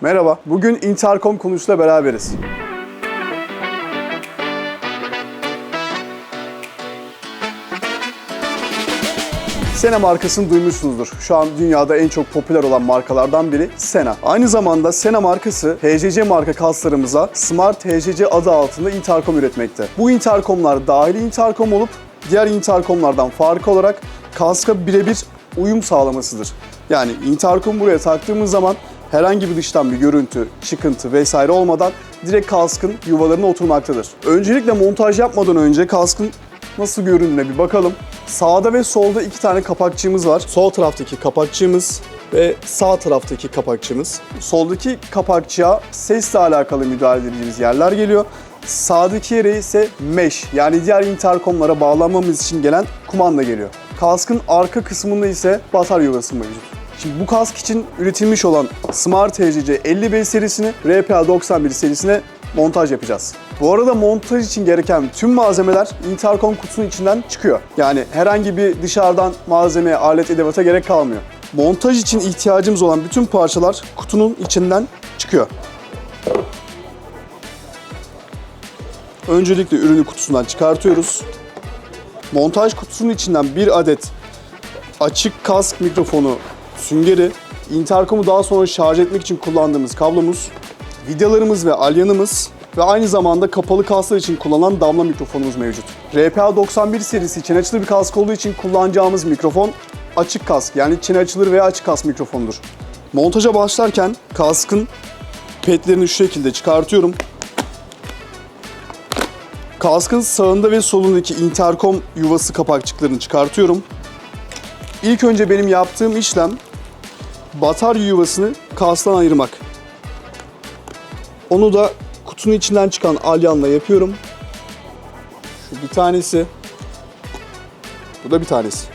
Merhaba, bugün Intercom konusuyla beraberiz. Sena markasını duymuşsunuzdur. Şu an dünyada en çok popüler olan markalardan biri Sena. Aynı zamanda Sena markası HCC marka kaslarımıza Smart HCC adı altında intercom üretmekte. Bu intercomlar dahili intercom olup diğer intercomlardan farkı olarak kaska birebir uyum sağlamasıdır. Yani intercom buraya taktığımız zaman herhangi bir dıştan bir görüntü, çıkıntı vesaire olmadan direkt kaskın yuvalarına oturmaktadır. Öncelikle montaj yapmadan önce kaskın nasıl göründüğüne bir bakalım. Sağda ve solda iki tane kapakçığımız var. Sol taraftaki kapakçığımız ve sağ taraftaki kapakçığımız. Soldaki kapakçığa sesle alakalı müdahale edeceğimiz yerler geliyor. Sağdaki yere ise mesh yani diğer interkomlara bağlanmamız için gelen kumanda geliyor. Kaskın arka kısmında ise batarya yuvası mevcut. Şimdi bu kask için üretilmiş olan Smart HCC 50B serisini RPA 91 serisine montaj yapacağız. Bu arada montaj için gereken tüm malzemeler intercom kutusunun içinden çıkıyor. Yani herhangi bir dışarıdan malzemeye, alet edevata gerek kalmıyor. Montaj için ihtiyacımız olan bütün parçalar kutunun içinden çıkıyor. Öncelikle ürünü kutusundan çıkartıyoruz. Montaj kutusunun içinden bir adet açık kask mikrofonu süngeri, interkomu daha sonra şarj etmek için kullandığımız kablomuz, vidalarımız ve alyanımız ve aynı zamanda kapalı kasklar için kullanılan damla mikrofonumuz mevcut. RPA 91 serisi için açılır bir kask olduğu için kullanacağımız mikrofon açık kask yani içine açılır veya açık kask mikrofonudur. Montaja başlarken kaskın petlerini şu şekilde çıkartıyorum. Kaskın sağında ve solundaki interkom yuvası kapakçıklarını çıkartıyorum. İlk önce benim yaptığım işlem batarya yuvasını kasktan ayırmak. Onu da kutunun içinden çıkan alyanla yapıyorum. Şu bir tanesi. Bu da bir tanesi.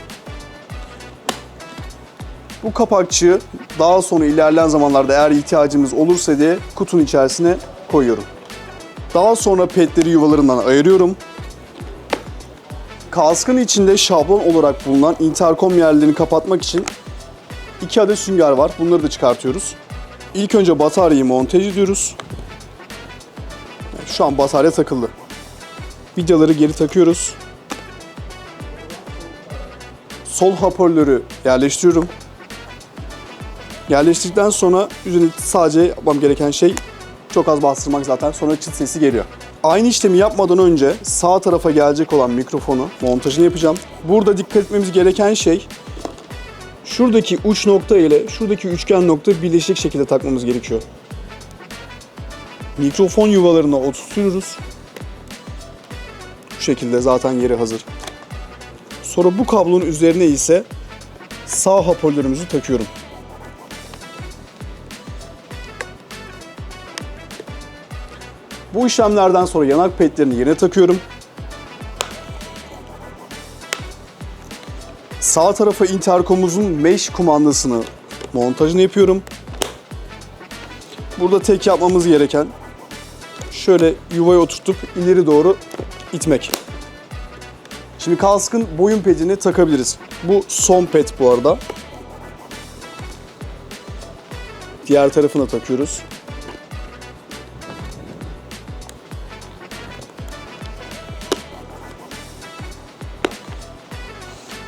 Bu kapakçığı daha sonra ilerleyen zamanlarda eğer ihtiyacımız olursa diye kutunun içerisine koyuyorum. Daha sonra petleri yuvalarından ayırıyorum. Kaskın içinde şablon olarak bulunan interkom yerlerini kapatmak için iki adet sünger var. Bunları da çıkartıyoruz. İlk önce bataryayı montaj ediyoruz. Şu an batarya takıldı. Vidaları geri takıyoruz. Sol hoparlörü yerleştiriyorum. Yerleştirdikten sonra üzerine sadece yapmam gereken şey çok az bastırmak zaten sonra çıt sesi geliyor. Aynı işlemi yapmadan önce sağ tarafa gelecek olan mikrofonu montajını yapacağım. Burada dikkat etmemiz gereken şey şuradaki uç nokta ile şuradaki üçgen nokta birleşik şekilde takmamız gerekiyor. Mikrofon yuvalarına oturtuyoruz. Bu şekilde zaten yeri hazır. Sonra bu kablonun üzerine ise sağ hoparlörümüzü takıyorum. Bu işlemlerden sonra yanak petlerini yerine takıyorum. Sağ tarafa interkomumuzun mesh kumandasını montajını yapıyorum. Burada tek yapmamız gereken şöyle yuvaya oturtup ileri doğru itmek. Şimdi kaskın boyun pedini takabiliriz. Bu son ped bu arada. Diğer tarafına takıyoruz.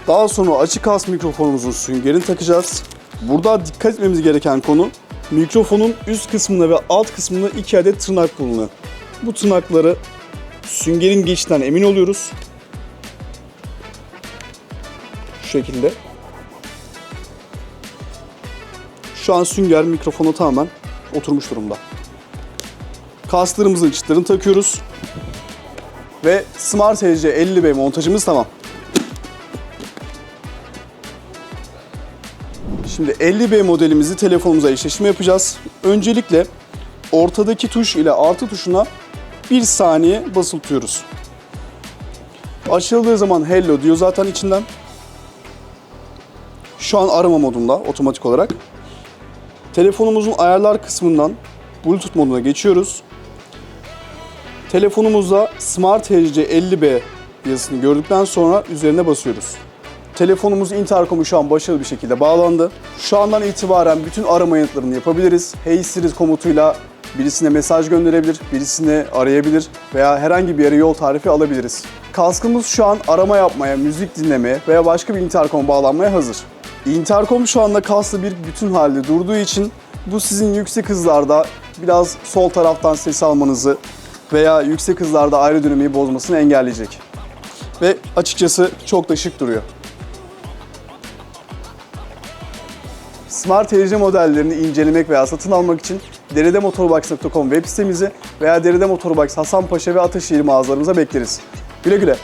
Daha sonra açık kas mikrofonumuzun süngerini takacağız. Burada dikkat etmemiz gereken konu mikrofonun üst kısmında ve alt kısmında iki adet tırnak bulunuyor. Bu tırnakları süngerin geçtiğinden emin oluyoruz. Şu şekilde. Şu an sünger mikrofona tamamen oturmuş durumda. Kaslarımızın çıtlarını takıyoruz. Ve Smart HC 50B montajımız tamam. Şimdi 50B modelimizi telefonumuza eşleşme yapacağız. Öncelikle ortadaki tuş ile artı tuşuna bir saniye basıltıyoruz. Açıldığı zaman hello diyor zaten içinden. Şu an arama modunda otomatik olarak. Telefonumuzun ayarlar kısmından Bluetooth moduna geçiyoruz. Telefonumuzda Smart HC 50B yazısını gördükten sonra üzerine basıyoruz. Telefonumuz interkomu şu an başarılı bir şekilde bağlandı. Şu andan itibaren bütün arama yanıtlarını yapabiliriz. Hey Siri komutuyla birisine mesaj gönderebilir, birisini arayabilir veya herhangi bir yere yol tarifi alabiliriz. Kaskımız şu an arama yapmaya, müzik dinlemeye veya başka bir interkom bağlanmaya hazır. Interkom şu anda kaslı bir bütün halde durduğu için bu sizin yüksek hızlarda biraz sol taraftan ses almanızı veya yüksek hızlarda ayrı dönmeyi bozmasını engelleyecek. Ve açıkçası çok da şık duruyor. Smart TC modellerini incelemek veya satın almak için deridemotorbox.com web sitemizi veya Deride Motorbox Hasanpaşa ve Ataşehir mağazalarımıza bekleriz. Güle güle.